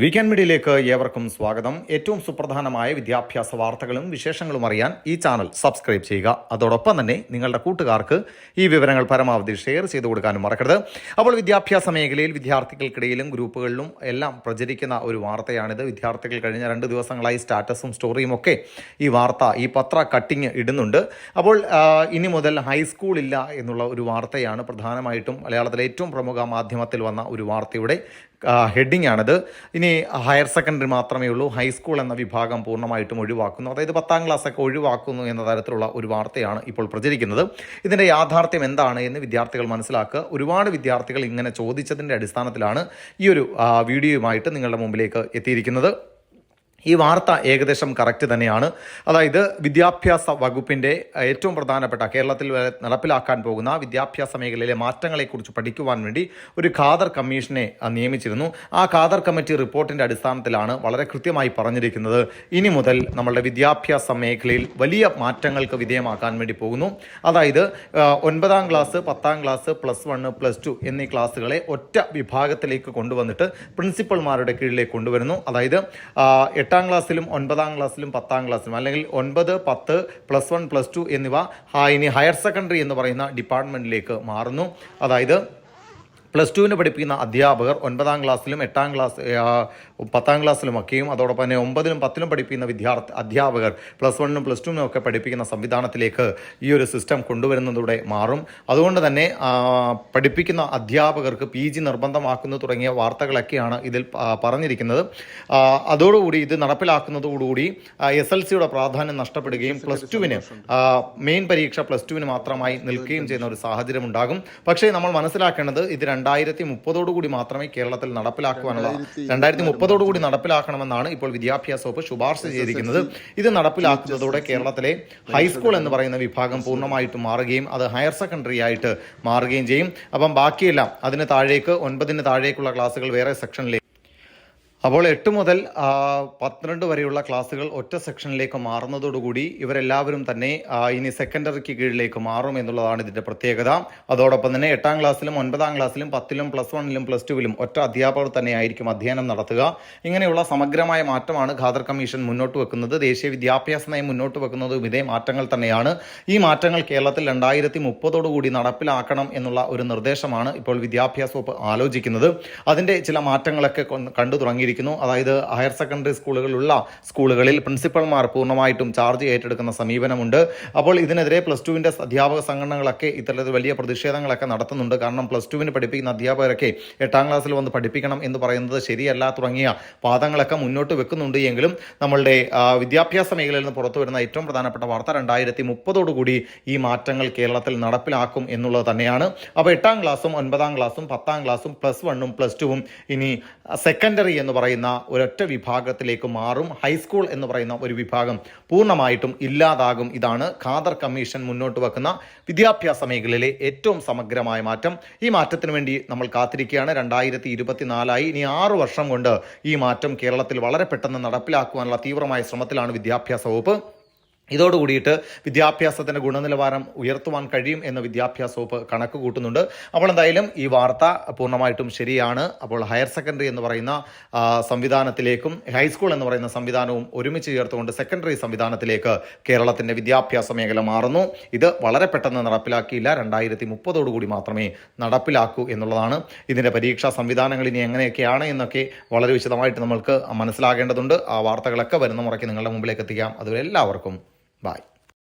Weekend മീഡിയയിലേക്ക് ഏവർക്കും സ്വാഗതം. ഏറ്റവും സുപ്രധാനമായ വിദ്യാഭ്യാസ വാർത്തകളും വിശേഷങ്ങളും അറിയാൻ ഈ ചാനൽ സബ്സ്ക്രൈബ് ചെയ്യുക. അതോടൊപ്പം തന്നെ നിങ്ങളുടെ കൂട്ടുകാർക്ക് ഈ വിവരങ്ങൾ പരമാവധി ഷെയർ ചെയ്തു കൊടുക്കാനും മറക്കരുത്. അപ്പോൾ വിദ്യാഭ്യാസ മേഖലയിൽ വിദ്യാർത്ഥികൾക്കിടയിലും ഗ്രൂപ്പുകളിലും എല്ലാം പ്രചരിക്കുന്ന ഒരു വാർത്തയാണിത്. വിദ്യാർത്ഥികൾ കഴിഞ്ഞ രണ്ട് ദിവസങ്ങളായി സ്റ്റാറ്റസും സ്റ്റോറിയും ഒക്കെ ഈ വാർത്ത ഈ പത്ര കട്ടിങ് ഇടുന്നുണ്ട്. അപ്പോൾ ഇനി മുതൽ ഹൈസ്കൂൾ ഇല്ല എന്നുള്ള ഒരു വാർത്തയാണ് പ്രധാനമായിട്ടും മലയാളത്തിലെ ഏറ്റവും പ്രമുഖ മാധ്യമത്തിൽ വന്ന ഒരു വാർത്തയുടെ ഹെഡിങ് ആണിത് ഇനി ഹയർ സെക്കൻഡറി മാത്രമേ ഉള്ളൂ. ഹൈസ്കൂൾ എന്ന വിഭാഗം പൂർണമായിട്ടും ഒഴിവാക്കുന്നു. അതായത് പത്താം ക്ലാസ് ഒക്കെ ഒഴിവാക്കുന്നു എന്ന തരത്തിലുള്ള ഒരു വാർത്തയാണ് ഇപ്പോൾ പ്രചരിക്കുന്നത്. ഇതിന്റെ യാഥാർത്ഥ്യം എന്താണ് എന്ന് വിദ്യാർത്ഥികൾ മനസ്സിലാക്കുക. ഒരുപാട് വിദ്യാർത്ഥികൾ ഇങ്ങനെ ചോദിച്ചതിന്റെ അടിസ്ഥാനത്തിലാണ് ഈ ഒരു വീഡിയോയുമായിട്ട് നിങ്ങളുടെ മുമ്പിലേക്ക് എത്തിയിരിക്കുന്നത്. ഈ വാർത്ത ഏകദേശം കറക്റ്റ് തന്നെയാണ്. അതായത് വിദ്യാഭ്യാസ വകുപ്പിന്റെ ഏറ്റവും പ്രധാനപ്പെട്ട കേരളത്തിൽ നടപ്പിലാക്കാൻ പോകുന്ന വിദ്യാഭ്യാസ മേഖലയിലെ മാറ്റങ്ങളെക്കുറിച്ച് പഠിക്കുവാൻ വേണ്ടി ഒരു ഖാദർ കമ്മീഷനെ നിയമിച്ചിരുന്നു. ആ ഖാദർ കമ്മിറ്റി റിപ്പോർട്ടിന്റെ അടിസ്ഥാനത്തിലാണ് വളരെ കൃത്യമായി പറഞ്ഞിരിക്കുന്നത്. ഇനി മുതൽ നമ്മളുടെ വിദ്യാഭ്യാസ മേഖലയിൽ വലിയ മാറ്റങ്ങൾക്ക് വിധേയമാക്കാൻ വേണ്ടി പോകുന്നു. അതായത് ഒൻപതാം ക്ലാസ് പത്താം class plus one plus two എന്നീ ക്ലാസ്സുകളെ ഒറ്റ വിഭാഗത്തിലേക്ക് കൊണ്ടുവന്നിട്ട് പ്രിൻസിപ്പൾമാരുടെ കീഴിലേക്ക് കൊണ്ടുവരുന്നു. അതായത് എട്ടാം ക്ലാസ്സിലും ഒൻപതാം ക്ലാസ്സിലും പത്താം ക്ലാസ്സിലും അല്ലെങ്കിൽ ഒൻപത് പത്ത് പ്ലസ് വൺ പ്ലസ് ടു എന്നിവ ഇനി ഹയർ സെക്കൻഡറി എന്ന് പറയുന്ന ഡിപ്പാർട്ട്മെന്റിലേക്ക് മാറുന്നു. അതായത് പ്ലസ് ടുവിന് പഠിപ്പിക്കുന്ന അധ്യാപകർ ഒൻപതാം ക്ലാസ്സിലും എട്ടാം ക്ലാസ് പത്താം ക്ലാസ്സിലുമൊക്കെയും അതോടൊപ്പം തന്നെ ഒമ്പതിലും പത്തിലും പഠിപ്പിക്കുന്ന വിദ്യാർത്ഥി അധ്യാപകർ പ്ലസ് വണ്ണിനും പ്ലസ് ടുവിനും ഒക്കെ പഠിപ്പിക്കുന്ന സംവിധാനത്തിലേക്ക് ഈ ഒരു സിസ്റ്റം കൊണ്ടുവരുന്നതോടെ മാറും. അതുകൊണ്ട് തന്നെ പഠിപ്പിക്കുന്ന അധ്യാപകർക്ക് പി ജി നിർബന്ധമാക്കുന്നു തുടങ്ങിയ വാർത്തകളൊക്കെയാണ് ഇതിൽ പറഞ്ഞിരിക്കുന്നത്. അതോടുകൂടി ഇത് നടപ്പിലാക്കുന്നതോടുകൂടി എസ് എൽ സിയുടെ പ്രാധാന്യം നഷ്ടപ്പെടുകയും പ്ലസ് ടുവിന് മെയിൻ പരീക്ഷ പ്ലസ് ടുവിന് മാത്രമായി നിൽക്കുകയും ചെയ്യുന്ന ഒരു സാഹചര്യം ഉണ്ടാകും പക്ഷേ നമ്മൾ മനസ്സിലാക്കേണ്ടത് ഇത് രണ്ടായിരത്തി മുപ്പതോടുകൂടി മാത്രമേ കേരളത്തിൽ നടപ്പിലാക്കുവാനുള്ള രണ്ടായിരത്തി മുപ്പതോടുകൂടി നടപ്പിലാക്കണമെന്നാണ് ഇപ്പോൾ വിദ്യാഭ്യാസ വകുപ്പ് ശുപാർശ ചെയ്തിരിക്കുന്നത്. ഇത് നടപ്പിലാക്കുന്നതോടെ കേരളത്തിലെ ഹൈസ്കൂൾ എന്ന് പറയുന്ന വിഭാഗം പൂർണമായിട്ട് മാറുകയും അത് ഹയർ സെക്കൻഡറി ആയിട്ട് മാറുകയും ചെയ്യും. അപ്പം ബാക്കിയെല്ലാം അതിന് താഴേക്ക് ഒൻപതിന് താഴേക്കുള്ള ക്ലാസ്സുകൾ വേറെ സെക്ഷനിലേക്ക് അപ്പോൾ എട്ട് മുതൽ പന്ത്രണ്ട് വരെയുള്ള ക്ലാസ്സുകൾ ഒറ്റ സെക്ഷനിലേക്ക് മാറുന്നതോടുകൂടി ഇവരെല്ലാവരും തന്നെ ഇനി സെക്കൻഡറിക്ക് കീഴിലേക്ക് മാറും എന്നുള്ളതാണ് ഇതിന്റെ പ്രത്യേകത. അതോടൊപ്പം തന്നെ എട്ടാം ക്ലാസ്സിലും ഒൻപതാം ക്ലാസ്സിലും പത്തിലും പ്ലസ് വണ്ണിലും പ്ലസ് ടുവിലും ഒറ്റ അധ്യാപകർ തന്നെയായിരിക്കും അധ്യയനം നടത്തുക. ഇങ്ങനെയുള്ള സമഗ്രമായ മാറ്റമാണ് ഖാദർ കമ്മീഷൻ മുന്നോട്ട് വെക്കുന്നത്. ദേശീയ വിദ്യാഭ്യാസ നയം മുന്നോട്ട് വെക്കുന്നതും ഇതേ മാറ്റങ്ങൾ തന്നെയാണ്. ഈ മാറ്റങ്ങൾ കേരളത്തിൽ രണ്ടായിരത്തി മുപ്പതോടുകൂടി നടപ്പിലാക്കണം എന്നുള്ള ഒരു നിർദ്ദേശമാണ് ഇപ്പോൾ വിദ്യാഭ്യാസ വകുപ്പ് ആലോചിക്കുന്നത്. അതിന്റെ ചില മാറ്റങ്ങളൊക്കെ കണ്ടു കണ്ടു തുടങ്ങിയിരിക്കുന്നു അതായത് ഹയർ സെക്കൻഡറി സ്കൂളുകളിലുള്ള സ്കൂളുകളിൽ പ്രിൻസിപ്പൽമാർ പൂർണമായിട്ടും ചാർജ് ഏറ്റെടുക്കുന്ന സമീപനമുണ്ട്. അപ്പോൾ ഇതിനെതിരെ പ്ലസ് ടുവിന്റെ അധ്യാപക സംഘടനകളൊക്കെ ഇത്തരത്തിൽ വലിയ പ്രതിഷേധങ്ങളൊക്കെ നടത്തുന്നുണ്ട്. കാരണം പ്ലസ് ടുവിന് പഠിപ്പിക്കുന്ന അധ്യാപകരൊക്കെ എട്ടാം ക്ലാസ്സിൽ വന്ന് പഠിപ്പിക്കണം എന്ന് പറയുന്നത് ശരിയല്ല തുടങ്ങിയ വാദങ്ങളൊക്കെ മുന്നോട്ട് വെക്കുന്നുണ്ട് എങ്കിലും നമ്മളുടെ വിദ്യാഭ്യാസ മേഖലയിൽ നിന്ന് പുറത്തു വരുന്ന ഏറ്റവും പ്രധാനപ്പെട്ട വാർത്ത രണ്ടായിരത്തി മുപ്പതോടുകൂടി ഈ മാറ്റങ്ങൾ കേരളത്തിൽ നടപ്പിലാക്കും എന്നുള്ളത് തന്നെയാണ്. അപ്പോൾ എട്ടാം ക്ലാസ്സും ഒൻപതാം ക്ലാസ്സും പത്താം ക്ലാസ്സും പ്ലസ് വണ്ണും പ്ലസ് ടുവും ഇനി സെക്കൻഡറി എന്ന് പറയുന്ന ഒരൊറ്റ വിഭാഗത്തിലേക്ക് മാറും. ഹൈസ്കൂൾ എന്ന് പറയുന്ന ഒരു വിഭാഗം പൂർണമായിട്ടും ഇല്ലാതാകും. ഇതാണ് ഖാദർ കമ്മീഷൻ മുന്നോട്ട് വെക്കുന്ന വിദ്യാഭ്യാസ മേഖലയിലെ ഏറ്റവും സമഗ്രമായ മാറ്റം. ഈ മാറ്റത്തിന് വേണ്ടി നമ്മൾ കാത്തിരിക്കുകയാണ്. രണ്ടായിരത്തി ഇരുപത്തിനാലായി ഇനി ആറു വർഷം കൊണ്ട് ഈ മാറ്റം കേരളത്തിൽ വളരെ പെട്ടെന്ന് നടപ്പിലാക്കുവാനുള്ള തീവ്രമായ ശ്രമത്തിലാണ് വിദ്യാഭ്യാസ വകുപ്പ്. ഇതോടുകൂടിയിട്ട് വിദ്യാഭ്യാസത്തിന്റെ ഗുണനിലവാരം ഉയർത്തുവാൻ കഴിയും എന്ന് വിദ്യാഭ്യാസ വകുപ്പ് കണക്ക് കൂട്ടുന്നുണ്ട്. അപ്പോൾ എന്തായാലും ഈ വാർത്ത പൂർണമായിട്ടും ശരിയാണ്. അപ്പോൾ ഹയർ സെക്കൻഡറി എന്ന് പറയുന്ന സംവിധാനത്തിലേക്കും ഹൈസ്കൂൾ എന്ന് പറയുന്ന സംവിധാനവും ഒരുമിച്ച് ചേർത്തുകൊണ്ട് സെക്കൻഡറി സംവിധാനത്തിലേക്ക് കേരളത്തിന്റെ വിദ്യാഭ്യാസ മേഖല മാറുന്നു. ഇത് വളരെ പെട്ടെന്ന് നടപ്പിലാക്കിയില്ല. രണ്ടായിരത്തി മുപ്പതോടുകൂടി മാത്രമേ നടപ്പിലാക്കൂ എന്നുള്ളതാണ് ഇതിന്റെ പരീക്ഷാ സംവിധാനങ്ങൾ ഇനി എങ്ങനെയൊക്കെയാണ് എന്നൊക്കെ വളരെ വിശദമായിട്ട് നമ്മൾക്ക് മനസ്സിലാകേണ്ടതുണ്ട്. ആ വാർത്തകളൊക്കെ വരുന്ന മുറയ്ക്ക് നിങ്ങളുടെ മുമ്പിലേക്ക് എത്തിക്കാം. അതുവരെ എല്ലാവർക്കും Bye.